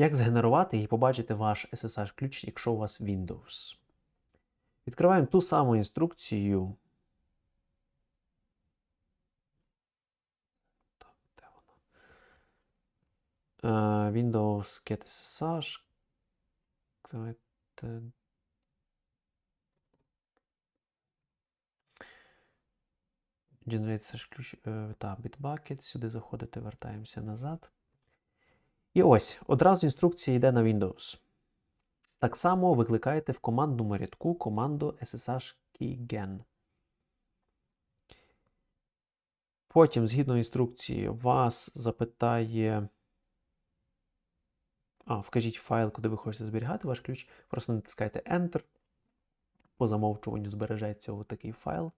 Як згенерувати і побачити ваш SSH-ключ, якщо у вас Windows? Відкриваємо ту саму інструкцію. Так, де вона? Е, Windows Get SSH. Давайте. Generate SSH ключ е, та Bitbucket. Сюди заходите, вертаємося назад. І ось, одразу інструкція йде на Windows. Так само викликаєте в командному рядку команду SSH keygen. Потім, згідно інструкції, вас запитає. А, вкажіть файл, куди ви хочете зберігати ваш ключ. Просто натискайте Enter. По замовчуванню збережеться отакий файл.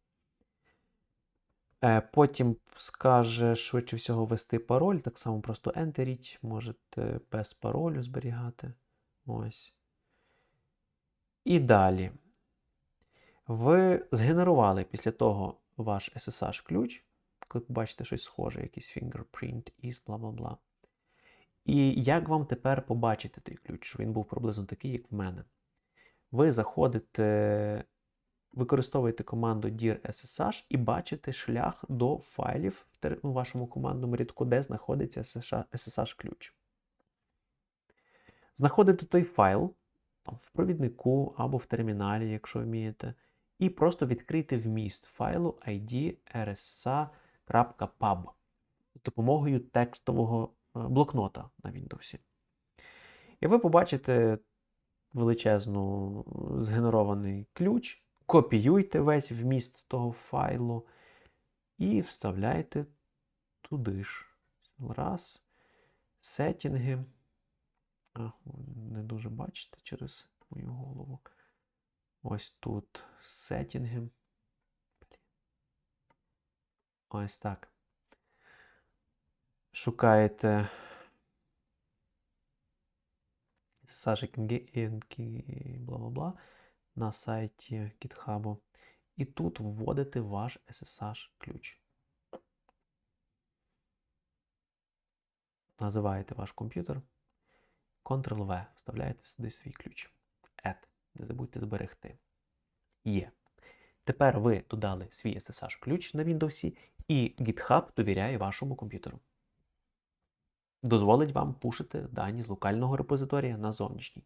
Е, Потім скаже швидше всього ввести пароль. Так само просто ентеріть. Можете без паролю зберігати. Ось. І далі. Ви згенерували після того ваш SSH-ключ, коли побачите щось схоже, якийсь fingerprint із бла бла бла. І як вам тепер побачити той ключ, він був приблизно такий, як в мене? Ви заходите, використовуєте команду dir SSH і бачите шлях до файлів у вашому командному рядку, де знаходиться SSH-ключ. Знаходите той файл там, в провіднику або в терміналі, якщо вмієте, і просто відкрийте вміст файлу id rsa.pub з допомогою текстового е, блокнота на Windows. І ви побачите величезну е, згенерований ключ, копіюйте весь вміст того файлу і вставляйте туди ж. Раз. Сетінги. А, не дуже бачите через мою голову. Ось тут сетінги. Ось так. Шукаєте SSH бла-бла-бла на сайті GitHub. І тут вводите ваш SSH-ключ. Називаєте ваш комп'ютер. Ctrl-V. Вставляєте сюди свій ключ. Add. Не забудьте зберегти. Є. Тепер ви додали свій SSH-ключ на Windows, і GitHub довіряє вашому комп'ютеру. Дозволить вам пушити дані з локального репозиторія на зовнішній.